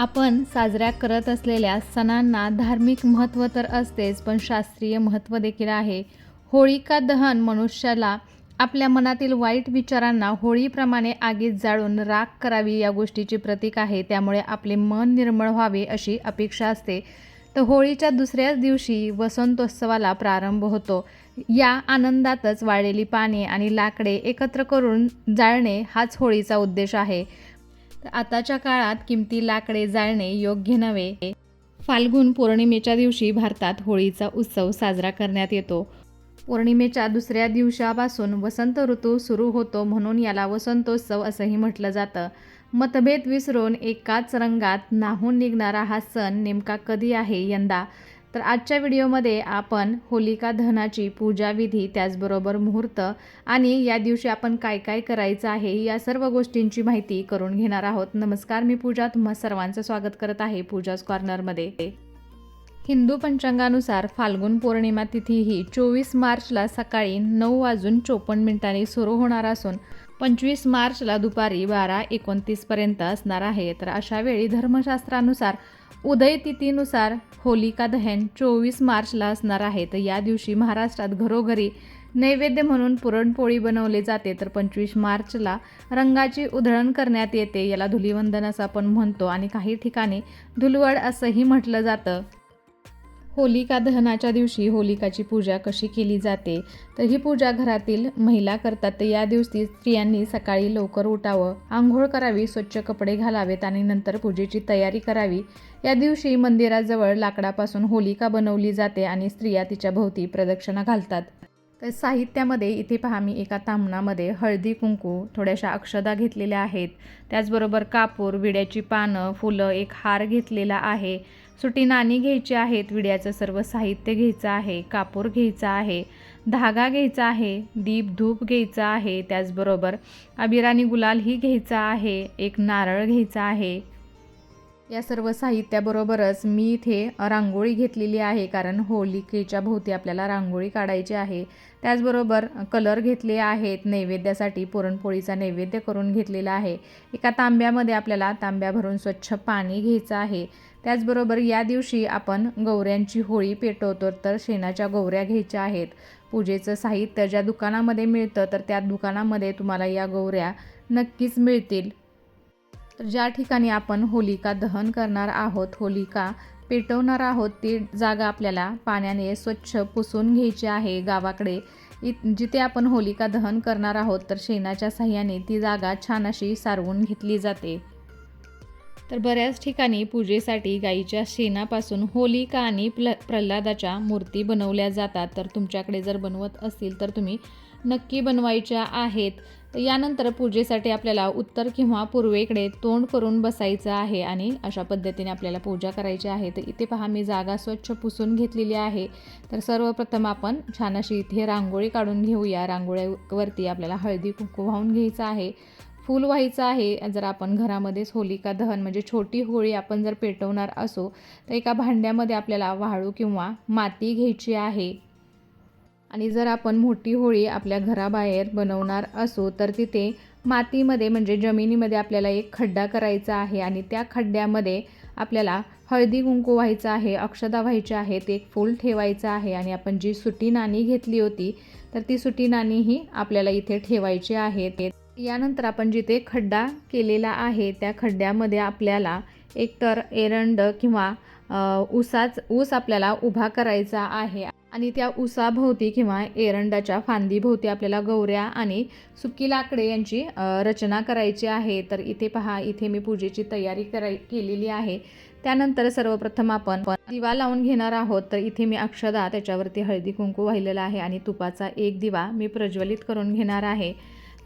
आपण साजऱ्या करत असलेल्या सणांना धार्मिक महत्त्व तर असतेच पण शास्त्रीय महत्त्व देखील आहे. होळिका दहन मनुष्याला आपल्या मनातील वाईट विचारांना होळीप्रमाणे आगीत जाळून राख करावी या गोष्टीची प्रतीक आहे त्यामुळे आपले मन निर्मळ व्हावे अशी अपेक्षा असते. तर होळीच्या दुसऱ्याच दिवशी वसंतोत्सवाला प्रारंभ होतो. या आनंदातच वाळलेली पाने आणि लाकडे एकत्र करून जाळणे हाच होळीचा उद्देश आहे. तर आताच्या काळात किमती लाकडे जाळणे योग्य नव्हे. फाल्गुन पौर्णिमेच्या दिवशी भारतात होळीचा उत्सव साजरा करण्यात येतो. पौर्णिमेच्या दुसऱ्या दिवसापासून वसंत ऋतू सुरू होतो म्हणून याला वसंतोत्सव असंही म्हटलं जातं. मतभेद विसरून एकाच रंगात नाहून निघणारा हा सण नेमका कधी आहे यंदा? तर आजच्या व्हिडिओमध्ये आपण होलिका दहनाची पूजाविधी त्याचबरोबर मुहूर्त आणि या दिवशी आपण काय काय करायचं आहे या सर्व गोष्टींची माहिती करून घेणार आहोत. नमस्कार मी पूजा. तुम्हा सर्वांचं स्वागत करत आहे पूजाज कॉर्नरमध्ये. हिंदू पंचांगानुसार फाल्गुन पौर्णिमा तिथी ही चोवीस मार्चला सकाळी नऊ वाजून चोपन्न मिनिटांनी सुरू होणार असून पंचवीस मार्चला दुपारी बारा एकोणतीसपर्यंत असणार आहे. तर अशा वेळी धर्मशास्त्रानुसार उदय तिथीनुसार होलिका दहन चोवीस मार्चला असणार आहे. तर या दिवशी महाराष्ट्रात घरोघरी नैवेद्य म्हणून पुरणपोळी बनवले जाते. तर पंचवीस मार्चला रंगाची उधळण करण्यात येते. याला धुलिवंदन असं आपण म्हणतो आणि काही ठिकाणी धुलवड असंही म्हटलं जातं. होलिका दहनाच्या दिवशी होलिकाची पूजा कशी केली जाते? तर ही पूजा घरातील महिला करतात. तर या दिवशी स्त्रियांनी सकाळी लवकर उठावं आंघोळ करावी स्वच्छ कपडे घालावेत आणि नंतर पूजेची तयारी करावी. या दिवशी मंदिराजवळ लाकडापासून होलिका बनवली जाते आणि स्त्रिया तिच्या भोवती प्रदक्षिणा घालतात. तर साहित्यामध्ये इथे पहा मी एका तामणामध्ये हळदी कुंकू थोड्याशा अक्षदा घेतलेल्या आहेत. त्याचबरोबर कापूर विड्याची पानं फुलं एक हार घेतलेला आहे. सुटी नाणी घ्यायची आहेत विड्याचं सर्व साहित्य घ्यायचं आहे कापूर घ्यायचा आहे धागा घ्यायचा आहे दीप धूप घ्यायचा आहे त्याचबरोबर अबिराणी गुलालही घ्यायचा आहे एक नारळ घ्यायचा आहे. या सर्व साहित्याबरोबरच मी इथे रांगोळी घेतलेली आहे कारण होलिकेच्या भोवती आपल्याला रांगोळी काढायची आहे. त्याचबरोबर कलर घेतले आहेत नैवेद्यासाठी पुरणपोळीचा नैवेद्य करून घेतलेला आहे. एका तांब्यामध्ये आपल्याला तांब्या भरून स्वच्छ पाणी घ्यायचं आहे. त्याचबरोबर या दिवशी आपण गौऱ्यांची होळी पेटवतो तर शेणाच्या गौऱ्या घ्यायच्या आहेत. पूजेचं साहित्य ज्या दुकानामध्ये मिळतं तर त्या दुकानामध्ये तुम्हाला या गौऱ्या नक्कीच मिळतील. तर ज्या ठिकाणी आपण होलिका दहन करणार आहोत होलिका पेटवणार आहोत ती जागा आपल्याला पाण्याने स्वच्छ पुसून घ्यायची आहे गावाकडे. इ जिथे आपण होलिका दहन करणार आहोत तर शेणाच्या साह्याने ती जागा छान अशी सारवून घेतली जाते. तर बऱ्याच ठिकाणी पूजेसाठी गाईच्या शेणापासून होलिका आणि प्ल प्रल्हादाच्या मूर्ती बनवल्या जातात. तर तुमच्याकडे जर बनवत असतील तर तुम्ही नक्की बनवायच्या आहेत. तर यानंतर पूजेसाठी आपल्याला उत्तर किंवा पूर्वेकडे तोंड करून बसायचं आहे आणि अशा पद्धतीने आपल्याला पूजा करायची आहे. तर इथे पहा मी जागा स्वच्छ पुसून घेतलेली आहे. तर सर्वप्रथम आपण छान अशी इथे रांगोळी काढून घेऊया. रांगोळ्यावरती आपल्याला हळदी कुंकू वाहून घ्यायचं आहे. फूल व्हायचं आहे जर आपण घरामध्येच होलिका दहन म्हणजे छोटी होळी आपण जर पेटवणार असो तर एका भांड्यामध्ये आपल्याला वाळू किंवा माती घ्यायची आहे. आणि जर आपण मोठी होळी आपल्या घराबाहेर बनवणार असो तर तिथे मातीमध्ये म्हणजे जमिनीमध्ये आपल्याला एक खड्डा करायचा आहे आणि त्या खड्ड्यामध्ये आपल्याला हळदी कुंकू व्हायचं आहे अक्षदा व्हायच्या आहेत एक फूल ठेवायचं आहे आणि आपण जी सुटी नाणी घेतली होती तर ती सुटी नाणीही आपल्याला इथे ठेवायची आहेत यानंतर आपण जिथे खड्डा केलेला आहे त्या खड्ड्यामध्ये आपल्याला एकतर एरंड किंवा ऊसाच ऊस आपल्याला उभा करायचा आहे. आणि त्या उसाभोवती किंवा एरंडाच्या फांदीभोवती आपल्याला गौऱ्या आणि सुकी लाकडे यांची रचना करायची आहे. तर इथे पहा इथे मी पूजेची तयारी कराय केलेली आहे. त्यानंतर सर्वप्रथम आपण दिवा लावून घेणार आहोत. तर इथे मी अक्षदा त्याच्यावरती हळदी कुंकू वाहिलेला आहे आणि तुपाचा एक दिवा मी प्रज्वलित करून घेणार आहे.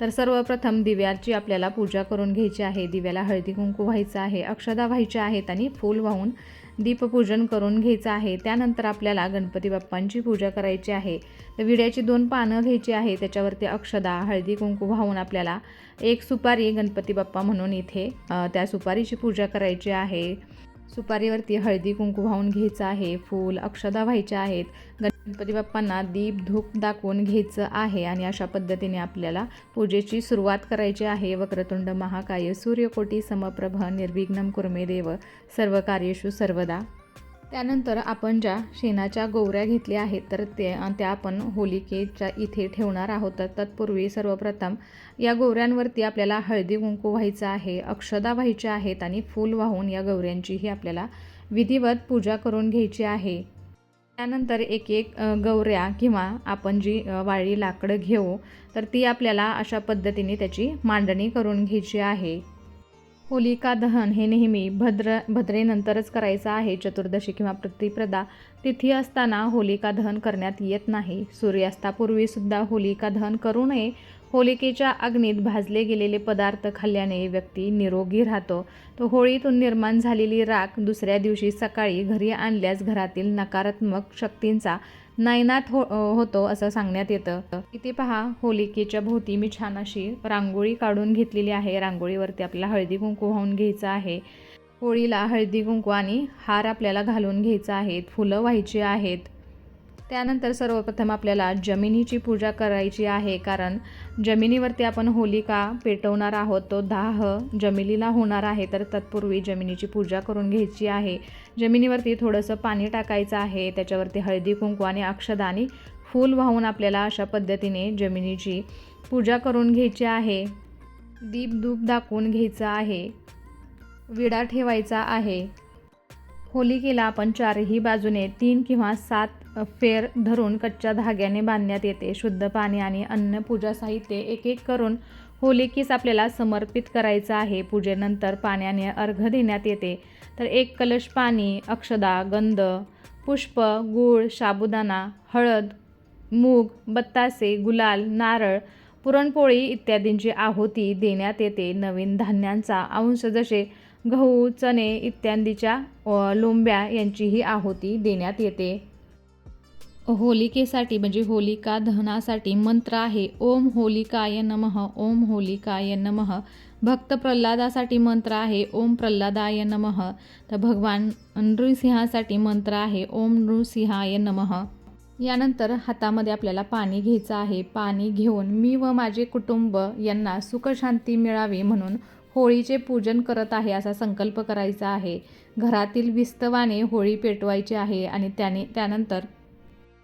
तर सर्वप्रथम दिव्याची आपल्याला पूजा करून घ्यायची आहे. दिव्याला हळदी कुंकू व्हायचं आहे अक्षदा व्हायच्या आहेत आणि फूल वाहून दीपपूजन करून घ्यायचं आहे. त्यानंतर आपल्याला गणपती बाप्पांची पूजा करायची आहे. तर विड्याची दोन पानं घ्यायची आहे. त्याच्यावरती अक्षदा हळदी कुंकू वाहून आपल्याला एक सुपारी गणपती बाप्पा म्हणून इथे त्या सुपारीची पूजा करायची आहे. सुपारीवरती हळदी कुंकू वाहून घ्यायचं आहे. फूल अक्षदा व्हायच्या आहेत. गण गणपती बाप्पांना दीप धूप दाखवून घ्यायचं आहे आणि अशा पद्धतीने आपल्याला पूजेची सुरुवात करायची आहे. वक्रतुंड महाकाय सूर्यकोटी समप्रभ निर्विघ्नम कुर्मे देव सर्व कार्येषु सर्वदा. त्यानंतर आपण ज्या शेणाच्या गोवऱ्या घेतल्या आहेत तर ते त्या आपण होलिकेच्या इथे ठेवणार आहोत. तर तत्पूर्वी सर्वप्रथम या गोवऱ्यांवरती आपल्याला हळदी कुंकू व्हायचं आहे अक्षदा व्हायच्या आहेत आणि फूल वाहून या गौऱ्यांचीही आपल्याला विधिवत पूजा करून घ्यायची आहे. त्यानंतर एक एक गवऱ्या गौऱ्या किंवा आपण जी वाळी लाकडं घेऊ तर ती आपल्याला अशा पद्धतीने त्याची मांडणी करून घ्यायची आहे. होलिका दहन हे नेहमी भद्र भद्रेनंतरच करायचं आहे चतुर्दशी किंवा प्रतिप्रदा. तिथी असताना होलिका दहन करण्यात येत नाही. सूर्यास्तापूर्वीसुद्धा होलिका दहन करू नये. होलिकेच्या अग्नीत भाजले गेलेले पदार्थ खाल्ल्याने व्यक्ती निरोगी राहतो. तो होळीतून निर्माण झालेली राख दुसऱ्या दिवशी सकाळी घरी आणल्यास घरातील नकारात्मक शक्तींचा नायनात हो होतो असं सांगण्यात येतं. इथे पहा होलिकेच्या भोवती मी छान अशी रांगोळी काढून घेतलेली आहे. रांगोळीवरती आपल्याला हळदी कुंकू वाहून घ्यायचं आहे. होळीला हळदी कुंकू आणि हार आपल्याला घालून घ्यायचा आहे. फुलं व्हायची आहेत. त्यानंतर सर्वप्रथम आपल्याला जमिनीची पूजा करायची आहे कारण जमिनीवरती आपण होलिका पेटवणार आहोत. तो दाह जमिनीला होणार आहे तर तत्पूर्वी जमिनीची पूजा करून घ्यायची आहे. जमिनीवरती थोडंसं पाणी टाकायचं आहे त्याच्यावरती हळदी कुंकू आणि अक्षदानी फूल वाहून आपल्याला अशा पद्धतीने जमिनीची पूजा करून घ्यायची आहे. दीप धूप दाखवून घ्यायचं आहे. विडा ठेवायचा आहे. होलिकेला आपण चारही बाजूने तीन किंवा सात फेर धरून कच्च्या धाग्याने बांधण्यात येते. शुद्ध पाणी आणि अन्न पूजा साहित्य एक एक करून होलिकेस आपल्याला समर्पित करायचं आहे. पूजेनंतर पाण्याने अर्घ देण्यात येते. तर एक कलश पाणी अक्षदा गंध पुष्प गूळ साबुदाणा हळद मूग बत्तासे गुलाल नारळ पुरणपोळी इत्यादींची आहुती देण्यात येते. नवीन धान्यांचा अंश जसे गहू चणे इत्यादीच्या लोंब्या यांचीही आहुती देण्यात येते. होलिकेसाठी म्हणजे होलिका दहनासाठी मंत्र आहे. ओम होलिकाय नमः ओम होलिकाय नमः. भक्त प्रल्हादासाठी मंत्र आहे. ओम प्रल्हादाय नमः. तर भगवान नृसिंहासाठी मंत्र आहे. ओम नृसिंहाय नमः. यानंतर हातामध्ये आपल्याला पाणी घ्यायचं आहे. पाणी घेऊन मी व माझे कुटुंब यांना सुखशांती मिळावी म्हणून होळीचे पूजन करत आहे असा संकल्प करायचा आहे. घरातील विस्तवाने होळी पेटवायची आहे आणि त्याने त्यानंतर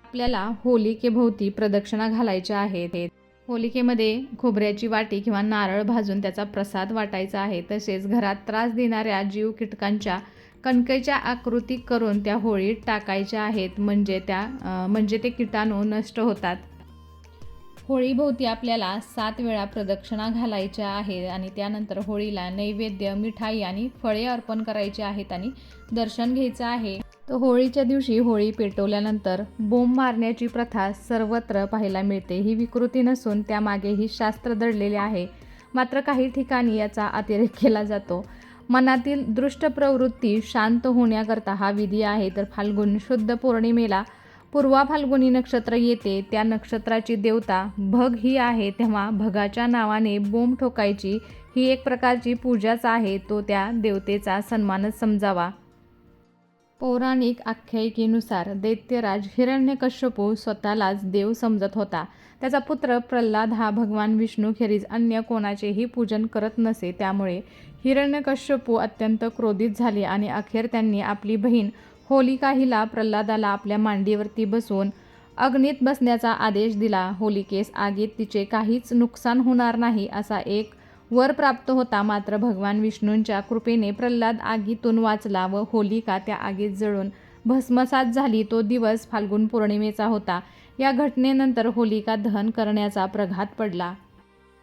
आपल्याला होलिकेभोवती प्रदक्षिणा घालायच्या आहेत. होलिकेमध्ये खोबऱ्याची वाटी किंवा नारळ भाजून त्याचा प्रसाद वाटायचा आहे. तसेच घरात त्रास देणाऱ्या जीव कीटकांच्या कणकेच्या आकृती करून त्या होळीत टाकायच्या आहेत. म्हणजे त्या म्हणजे ते किटाणू नष्ट होतात. होळीभोवती आपल्याला सात वेळा प्रदक्षिणा घालायच्या आहेत आणि त्यानंतर होळीला नैवेद्य मिठाई आणि फळे अर्पण करायची आहेत आणि दर्शन घ्यायचं आहे. तर होळीच्या दिवशी होळी पेटवल्यानंतर बोंब मारण्याची प्रथा सर्वत्र पाहायला मिळते. ही विकृती नसून त्यामागेही शास्त्र दडलेले आहे. मात्र काही ठिकाणी याचा अतिरेक केला जातो. मनातील दृष्ट प्रवृत्ती शांत होण्याकरता हा विधी आहे. तर फाल्गुन शुद्ध पौर्णिमेला पूर्वा फाल्गुनी नक्षत्र येते त्या नक्षत्राची देवता भग ही आहे तेव्हा भगाच्या नावाने बोंब ठोकायची ही एक प्रकारची पूजाच आहे तो त्या देवतेचा सन्मानच समजावा. पौराणिक आख्यायिकेनुसार दैत्यराज हिरण्यकश्यपू स्वतःलाच देव समजत होता. त्याचा पुत्र प्रल्हाद हा भगवान विष्णूखेरीज अन्य कोणाचेही पूजन करत नसे त्यामुळे हिरण्यकश्यपू अत्यंत क्रोधित झाले आणि अखेर त्यांनी आपली बहीण होलिका हिला प्रल्हादाला आपल्या मांडीवरती बसवून अग्नीत बसण्याचा आदेश दिला. होलिकेस आगीत तिचे काहीच नुकसान होणार नाही असा एक वर प्राप्त होता. मात्र भगवान विष्णूंच्या कृपेने प्रल्हाद आगीतून वाचला व होलिका त्या आगीत जळून भस्मसात झाली. तो दिवस फाल्गुन पौर्णिमेचा होता. या घटनेनंतर होलिका दहन करण्याचा प्रघात पडला.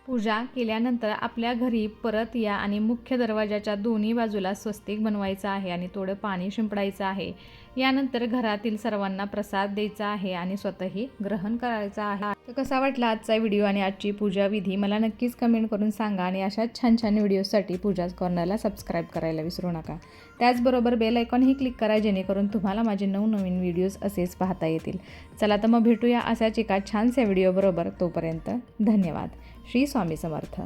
पूजा केल्यानंतर आपल्या घरी परत या आणि मुख्य दरवाजाच्या दोन्ही बाजूला स्वस्तिक बनवायचं आहे आणि थोडं पाणी शिंपडायचं आहे. यानंतर घरातील सर्वांना प्रसाद द्यायचा आहे आणि स्वतःही ग्रहण करायचं आहे. तर कसा वाटला आजचा व्हिडिओ आणि आजची पूजा विधी? मला नक्कीच कमेंट करून सांगा आणि अशाच छान छान व्हिडिओसाठी पूजा कॉर्नरला सबस्क्राईब करायला विसरू नका. त्याचबरोबर बेल आयकॉनही क्लिक करा जेणेकरून तुम्हाला माझे नवनवीन व्हिडिओज असेच पाहता येतील. चला तर मग भेटूया अशाच एका छानशा व्हिडिओबरोबर तोपर्यंत धन्यवाद. श्री स्वामी समर्थ.